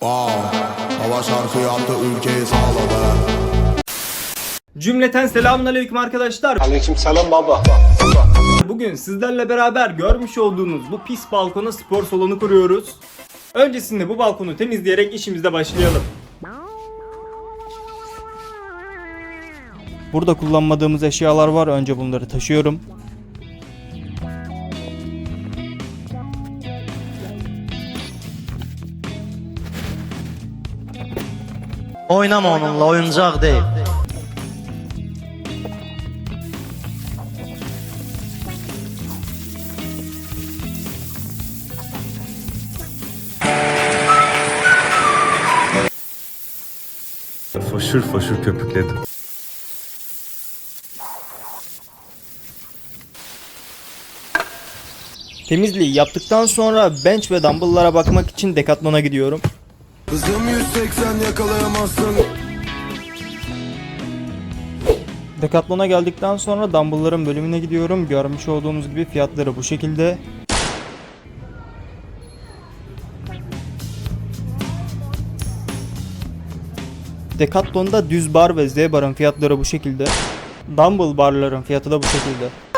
Wow, hava şarkı yaptı ülkeyi sağladı. Cümleten selamünaleyküm arkadaşlar. Aleykümselam baba. Bugün sizlerle beraber görmüş olduğunuz bu pis balkona spor salonu kuruyoruz. Öncesinde bu balkonu temizleyerek işimize başlayalım. Burada kullanmadığımız eşyalar var. Önce bunları taşıyorum. Oynama onunla oyuncak değil. Foşur foşur köpükledim. Temizliği yaptıktan sonra bench ve dumbbell'lara bakmak için Decathlon'a gidiyorum. Hızım 180 yakalayamazsın. Decathlon'a geldikten sonra dumbbell'ların bölümüne gidiyorum. Görmüş olduğunuz gibi fiyatları bu şekilde. Decathlon'da düz bar ve Z barın fiyatları bu şekilde. Dumbbell barların fiyatı da bu şekilde.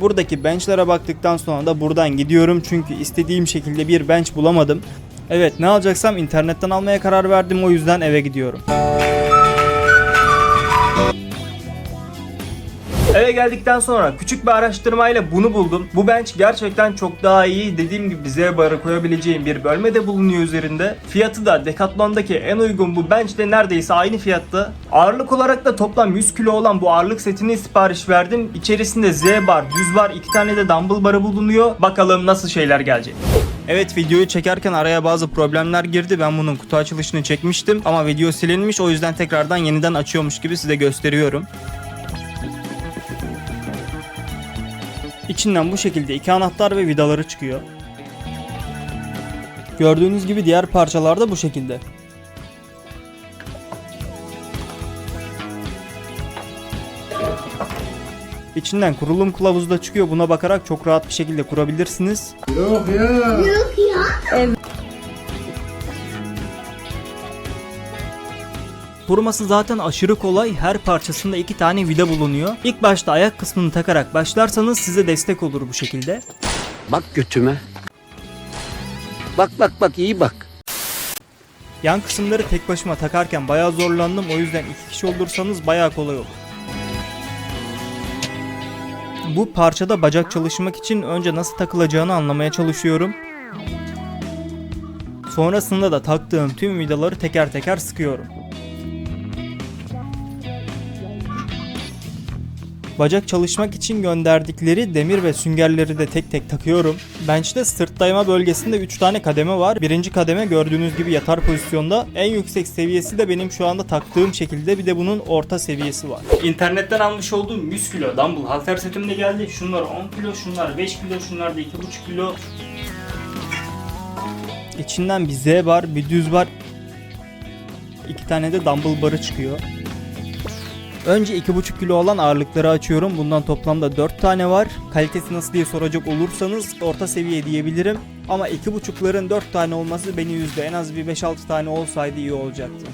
Buradaki benchlere baktıktan sonra da buradan gidiyorum çünkü istediğim şekilde bir bench bulamadım. Evet ne alacaksam internetten almaya karar verdim o yüzden eve gidiyorum. Eve geldikten sonra küçük bir araştırmayla bunu buldum. Bu bench gerçekten çok daha iyi. Dediğim gibi Z barı koyabileceğim bir bölmede bulunuyor üzerinde. Fiyatı da Decathlon'daki en uygun bu benchle neredeyse aynı fiyatta. Ağırlık olarak da toplam 100 kilo olan bu ağırlık setini sipariş verdim. İçerisinde Z bar, düz bar, iki tane de dumbbell barı bulunuyor. Bakalım nasıl şeyler gelecek. Evet videoyu çekerken araya bazı problemler girdi. Ben bunun kutu açılışını çekmiştim ama video silinmiş o yüzden tekrardan yeniden açıyormuş gibi size gösteriyorum. İçinden bu şekilde iki anahtar ve vidaları çıkıyor. Gördüğünüz gibi diğer parçalar da bu şekilde. İçinden kurulum kılavuzu da çıkıyor. Buna bakarak çok rahat bir şekilde kurabilirsiniz. Kurması zaten aşırı kolay. Her parçasında iki tane vida bulunuyor. İlk başta ayak kısmını takarak başlarsanız size destek olur bu şekilde. Bak götüme. Bak bak bak iyi bak. Yan kısımları tek başıma takarken bayağı zorlandım. O yüzden iki kişi olursanız bayağı kolay olur. Bu parçada bacak çalışmak için önce nasıl takılacağını anlamaya çalışıyorum. Sonrasında da taktığım tüm vidaları teker teker sıkıyorum. Bacak çalışmak için gönderdikleri demir ve süngerleri de tek tek takıyorum. Bench'te sırt dayama bölgesinde 3 tane kademe var. Birinci kademe gördüğünüz gibi yatar pozisyonda. En yüksek seviyesi de benim şu anda taktığım şekilde bir de bunun orta seviyesi var. İnternetten almış olduğum 100 kilo dumbbell halter setimde geldi. Şunlar 10 kilo, şunlar 5 kilo, şunlar da 2,5 kilo. İçinden bir Z var, bir düz var. İki tane de dumbbell barı çıkıyor. Önce 2,5 kilo olan ağırlıkları açıyorum. Bundan toplamda 4 tane var. Kalitesi nasıl diye soracak olursanız orta seviye diyebilirim. Ama 2,5'ların 4 tane olması beni üzdü. En az bir 5-6 tane olsaydı iyi olacaktı.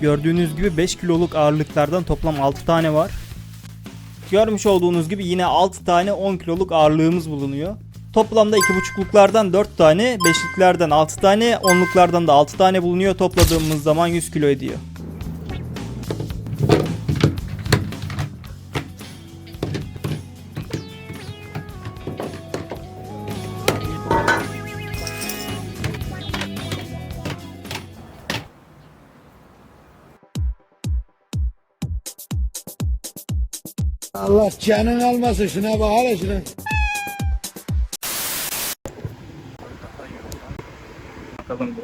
Gördüğünüz gibi 5 kiloluk ağırlıklardan toplam 6 tane var. Görmüş olduğunuz gibi yine 6 tane 10 kiloluk ağırlığımız bulunuyor. Toplamda 2,5'luklardan 4 tane, 5'liklerden 6 tane, 10'luklardan da 6 tane bulunuyor. Topladığımız zaman 100 kilo ediyor. Allah canın almasın şuna bak hele şuna. Bakalım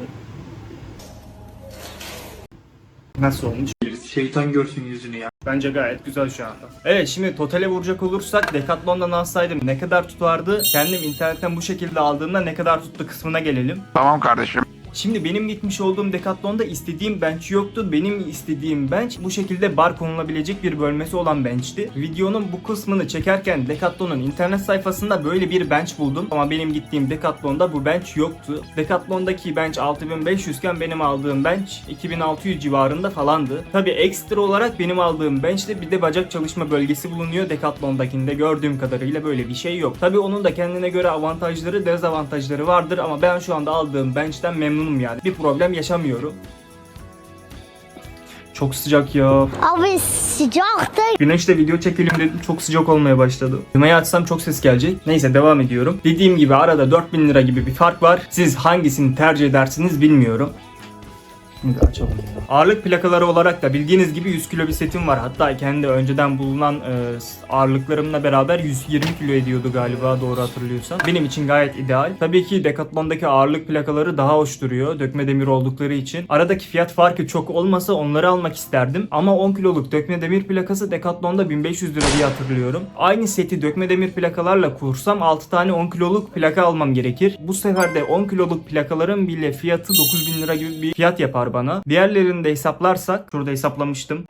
Nasıl olmuş? Şeytan görsün yüzünü ya. Bence gayet güzel şu anda. Evet şimdi totale vuracak olursak Decathlon'dan alsaydım ne kadar tutardı? Kendim internetten bu şekilde aldığımda ne kadar tuttu kısmına gelelim. Tamam kardeşim. Şimdi benim gitmiş olduğum Decathlon'da istediğim bench yoktu. Benim istediğim bench bu şekilde bar konulabilecek bir bölmesi olan bench'ti. Videonun bu kısmını çekerken Decathlon'un internet sayfasında böyle bir bench buldum. Ama benim gittiğim Decathlon'da bu bench yoktu. Decathlon'daki bench 6500 iken benim aldığım bench 2600 civarında falandı. Tabi ekstra olarak benim aldığım bench'te bir de bacak çalışma bölgesi bulunuyor. Decathlon'dakinde gördüğüm kadarıyla böyle bir şey yok. Tabi onun da kendine göre avantajları, dezavantajları vardır ama ben şu anda aldığım bench'ten memnunum yani. Bir problem yaşamıyorum. Çok sıcak ya. Abi sıcaktı. Güneşte video çekelim dedim çok sıcak olmaya başladı. Klimayı açsam çok ses gelecek. Neyse devam ediyorum. Dediğim gibi arada 4000 lira gibi bir fark var. Siz hangisini tercih edersiniz bilmiyorum. Şimdi açalım ya. Ağırlık plakaları olarak da bildiğiniz gibi 100 kilo bir setim var. Hatta kendi önceden bulunan e, ağırlıklarımla beraber 120 kilo ediyordu galiba doğru hatırlıyorsam. Benim için gayet ideal. Tabii ki Decathlon'daki ağırlık plakaları daha hoş duruyor. Dökme demir oldukları için. Aradaki fiyat farkı çok olmasa onları almak isterdim. Ama 10 kiloluk dökme demir plakası Decathlon'da 1500 lira diye hatırlıyorum. Aynı seti dökme demir plakalarla kursam 6 tane 10 kiloluk plaka almam gerekir. Bu sefer de 10 kiloluk plakaların bile fiyatı 9000 lira gibi bir fiyat yapar bana. Diğerlerini de hesaplarsak, şurada hesaplamıştım.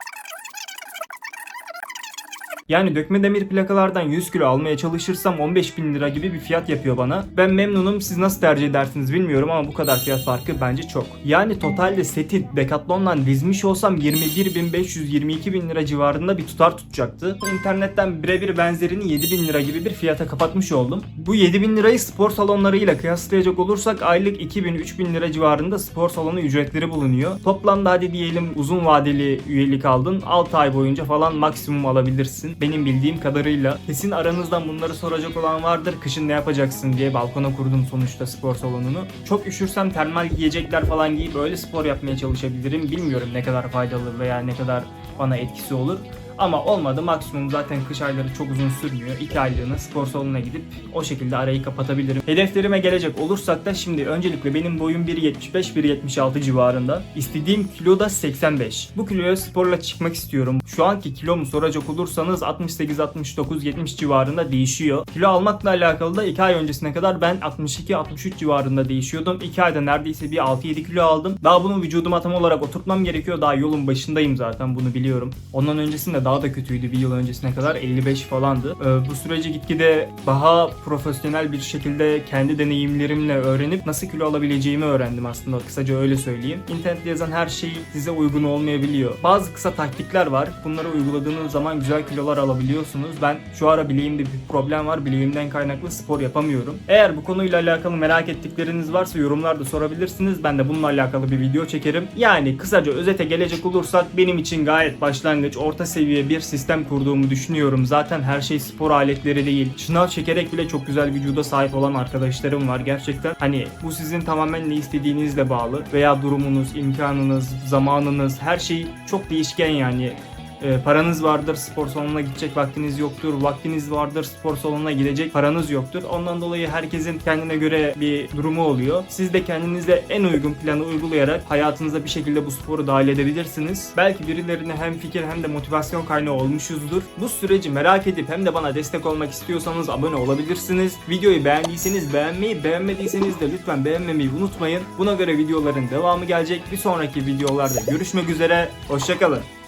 Yani dökme demir plakalardan 100 kilo almaya çalışırsam 15 bin lira gibi bir fiyat yapıyor bana. Ben memnunum siz nasıl tercih edersiniz bilmiyorum ama bu kadar fiyat farkı bence çok. Yani totalde seti Decathlon'dan dizmiş olsam 21.500-22 bin lira civarında bir tutar tutacaktı. İnternetten birebir benzerini 7 bin lira gibi bir fiyata kapatmış oldum. Bu 7 bin lirayı spor salonlarıyla kıyaslayacak olursak aylık 2000-3000 lira civarında spor salonu ücretleri bulunuyor. Toplamda hadi diyelim uzun vadeli üyelik aldın 6 ay boyunca falan maksimum alabilirsin benim bildiğim kadarıyla. Kesin aranızdan bunları soracak olan vardır. Kışın ne yapacaksın diye balkona kurdum sonuçta spor salonunu. Çok üşürsem termal giyecekler falan giyip öyle spor yapmaya çalışabilirim. Bilmiyorum ne kadar faydalı veya ne kadar bana etkisi olur. Ama olmadı maksimum zaten kış ayları çok uzun sürmüyor. 2 aylığına spor salonuna gidip o şekilde arayı kapatabilirim. Hedeflerime gelecek olursak da şimdi öncelikle benim boyum 1.75-1.76 civarında. İstediğim kilo da 85. Bu kiloya sporla çıkmak istiyorum. Şu anki kilomu soracak olursanız 68-69-70 civarında değişiyor. Kilo almakla alakalı da 2 ay öncesine kadar ben 62-63 civarında değişiyordum. 2 ayda neredeyse bir 6-7 kilo aldım. Daha bunu vücuduma tam olarak oturtmam gerekiyor. Daha yolun başındayım zaten bunu biliyorum. Ondan öncesinde daha da kötüydü bir yıl öncesine kadar 55 falandı. Ee, bu süreci gitgide daha profesyonel bir şekilde kendi deneyimlerimle öğrenip nasıl kilo alabileceğimi öğrendim aslında kısaca öyle söyleyeyim. İnternette yazan her şey size uygun olmayabiliyor. Bazı kısa taktikler var. Bunları uyguladığınız zaman güzel kilolar alabiliyorsunuz. Ben şu ara bileğimde bir problem var. Bileğimden kaynaklı spor yapamıyorum. Eğer bu konuyla alakalı merak ettikleriniz varsa yorumlarda sorabilirsiniz. Ben de bununla alakalı bir video çekerim. Yani kısaca özete gelecek olursak benim için gayet başlangıç, orta seviye bir sistem kurduğumu düşünüyorum. Zaten her şey spor aletleri değil. Şınav çekerek bile çok güzel vücuda sahip olan arkadaşlarım var gerçekten. Hani bu sizin tamamen ne istediğinizle bağlı veya durumunuz, imkanınız, zamanınız her şey çok değişken yani. E, paranız vardır spor salonuna gidecek vaktiniz yoktur. Vaktiniz vardır spor salonuna gidecek paranız yoktur. Ondan dolayı herkesin kendine göre bir durumu oluyor. Siz de kendinize en uygun planı uygulayarak hayatınıza bir şekilde bu sporu dahil edebilirsiniz. Belki birilerine hem fikir hem de motivasyon kaynağı olmuşuzdur. Bu süreci merak edip hem de bana destek olmak istiyorsanız abone olabilirsiniz. Videoyu beğendiyseniz beğenmeyi, beğenmediyseniz de lütfen beğenmemeyi unutmayın. Buna göre videoların devamı gelecek. Bir sonraki videolarda görüşmek üzere. Hoşçakalın.